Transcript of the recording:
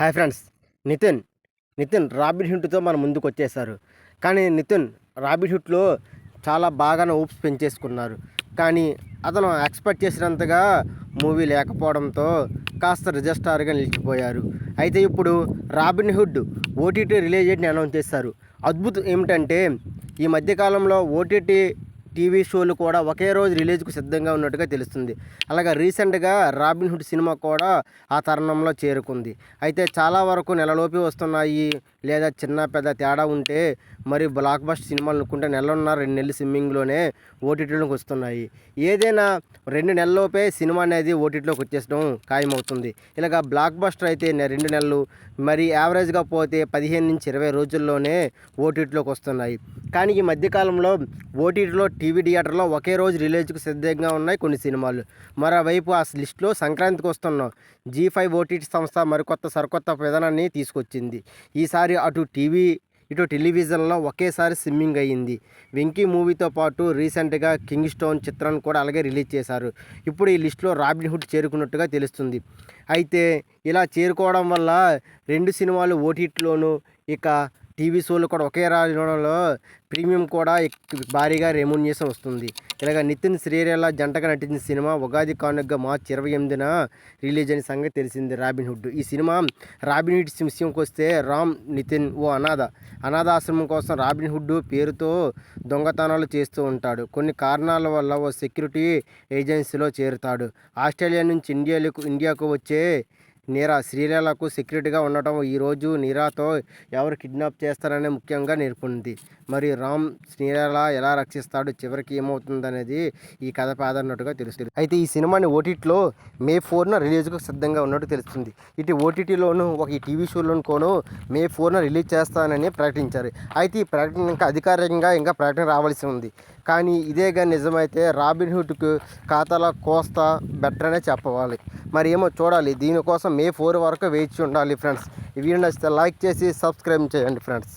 Hi friends Nithin. Nithin Robin హుడ్తో మన ముందుకు వచ్చేసారు కానీ నితిన్ రాబిన్ హుడ్లో చాలా బాగానే ఊప్స్ పెంచేసుకున్నారు. కానీ అతను ఎక్స్పెక్ట్ చేసినంతగా మూవీ లేకపోవడంతో కాస్త రిజిస్టార్గా నిలిచిపోయారు. అయితే ఇప్పుడు రాబిన్ హుడ్ ఓటీటీ రిలీజ్ డేట్ని అనౌన్స్ చేశారు. అద్భుతం ఏమిటంటే ఈ మధ్యకాలంలో ఓటీటీ టీవీ షోలు కూడా ఒకే రోజు రిలీజ్కు సిద్ధంగా ఉన్నట్టుగా తెలుస్తుంది. అలాగే రీసెంట్గా రాబిన్ హుడ్ సినిమా కూడా ఆ తరుణంలో చేరుకుంది. అయితే చాలా వరకు నెలలోపి వస్తున్నాయి లేదా చిన్న పెద్ద తేడా ఉంటే మరి బ్లాక్ బస్ట్ సినిమాలు అనుకుంటే నెలలున్న రెండు నెలలు స్విమ్మింగ్లోనే ఓటీటీలోకి వస్తున్నాయి. ఏదైనా రెండు నెలల్లోపే సినిమా అనేది ఓటీటీలోకి వచ్చేసడం ఖాయమవుతుంది. ఇలాగ బ్లాక్ బస్టర్ అయితే రెండు నెలలు మరి యావరేజ్గా పోతే పదిహేను నుంచి ఇరవై రోజుల్లోనే ఓటీటీలోకి వస్తున్నాయి. కానీ ఈ మధ్యకాలంలో ఓటీటీలో టీవీ థియేటర్లో ఒకే రోజు రిలీజ్కి సిద్ధంగా ఉన్నాయి కొన్ని సినిమాలు. మరోవైపు ఆ లిస్టులో సంక్రాంతికి వస్తున్నాం. జీ ఫైవ్ ఓటీటీ సంస్థ మరికొత్త సరికొత్త విధానాన్ని తీసుకొచ్చింది. ఈసారి అటు టీవీ ఇటు టెలివిజన్లో ఒకేసారి స్విమ్మింగ్ అయ్యింది వెంకీ మూవీతో పాటు రీసెంట్గా కింగ్ స్టోన్ చిత్రాన్ని కూడా అలాగే రిలీజ్ చేశారు. ఇప్పుడు ఈ లిస్టులో రాబిన్హుడ్ చేరుకున్నట్టుగా తెలుస్తుంది. అయితే ఇలా చేరుకోవడం వల్ల రెండు సినిమాలు ఓటీటీలోను ఇక టీవీ షోలు కూడా ఒకే రాజంలో ప్రీమియం కూడా భారీగా రెమ్యూనేషన్ వస్తుంది. ఇలాగ నితిన్ శ్రీరేల జంటగా నటించిన సినిమా ఉగాది కానుకగా మార్చి ఇరవై ఎనిమిదిన రిలీజ్ అయిన సంగతి తెలిసింది రాబిన్హుడ్ ఈ సినిమా రాబిన్ హుడ్ విషయంకి వస్తే రామ్ నితిన్ ఓ అనాథ. అనాథాశ్రమం కోసం రాబిన్ హుడ్ పేరుతో దొంగతనాలు చేస్తూ ఉంటాడు. కొన్ని కారణాల వల్ల ఓ సెక్యూరిటీ ఏజెన్సీలో చేరుతాడు. ఆస్ట్రేలియా నుంచి ఇండియాలకు ఇండియాకు వచ్చే నీరా శ్రీలీలకు సెక్యూరిటీగా ఉండటం ఈరోజు నీరాతో ఎవరు కిడ్నాప్ చేస్తారనే ముఖ్యంగా నేర్పింది. మరి రామ్ శ్రీలీల ఎలా రక్షిస్తాడు? చివరికి ఏమవుతుందనేది ఈ కథ పాదన్నట్టుగా తెలుస్తుంది. అయితే ఈ సినిమాని ఓటీటీలో మే ఫోర్న రిలీజ్కు సిద్ధంగా ఉన్నట్టు తెలుస్తుంది. ఇటు ఓటీటీలోను ఒక ఈ టీవీ షోలోను కోను మే ఫోర్న రిలీజ్ చేస్తానని ప్రకటించారు. అయితే ఈ ప్రకటన ఇంకా అధికారికంగా ఇంకా ప్రకటన రావాల్సి ఉంది. కానీ ఇదేగా నిజమైతే రాబిన్ హుడ్కు ఖాతాలో కోస్తా బెటర్ అనే చెప్పవాలి. మరి ఏమో చూడాలి. దీనికోసం మే ఫోర్ వరకు వేచి ఉండాలి ఫ్రెండ్స్. ఈ వీడియో నచ్చితే లైక్ చేసి సబ్స్క్రైబ్ చేయండి ఫ్రెండ్స్.